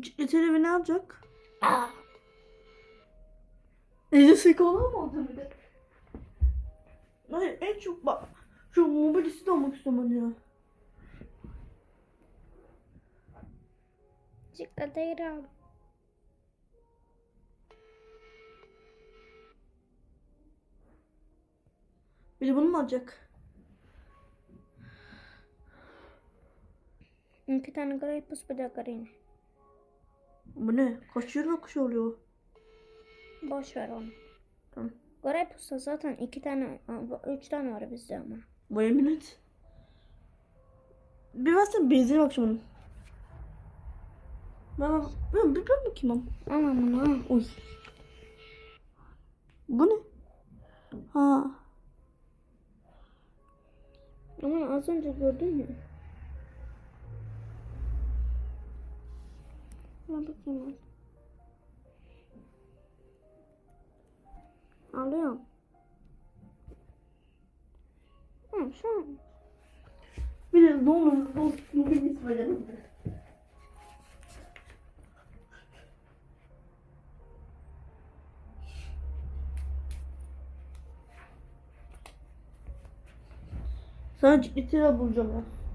Cikleteli ne alacak? Aa, Ece Sekola mı aldın bir de? Hayır en çok bak şu mobilisi de almak istiyorum ya. Çikolatayı Bir de bunu mu alacak? İki tane grapes bir de green. Bu ne? Kaç euro kuş oluyor? Boş ver onu. Tamam. Grapes'ta zaten iki tane, üç tane var bizde ama. Bu yemin et. Bir versene benzine bak şunun. Ben, ben, ben, ben, bakayım ama. Ama bunu. Uy. Bu ne? Ha. Ama az önce gördün ya. Al bakayım. al. Alıyorum. Hı, şu an. Bir de ne olur mobilisi verelim. Sana cikleteli bulacağım ya.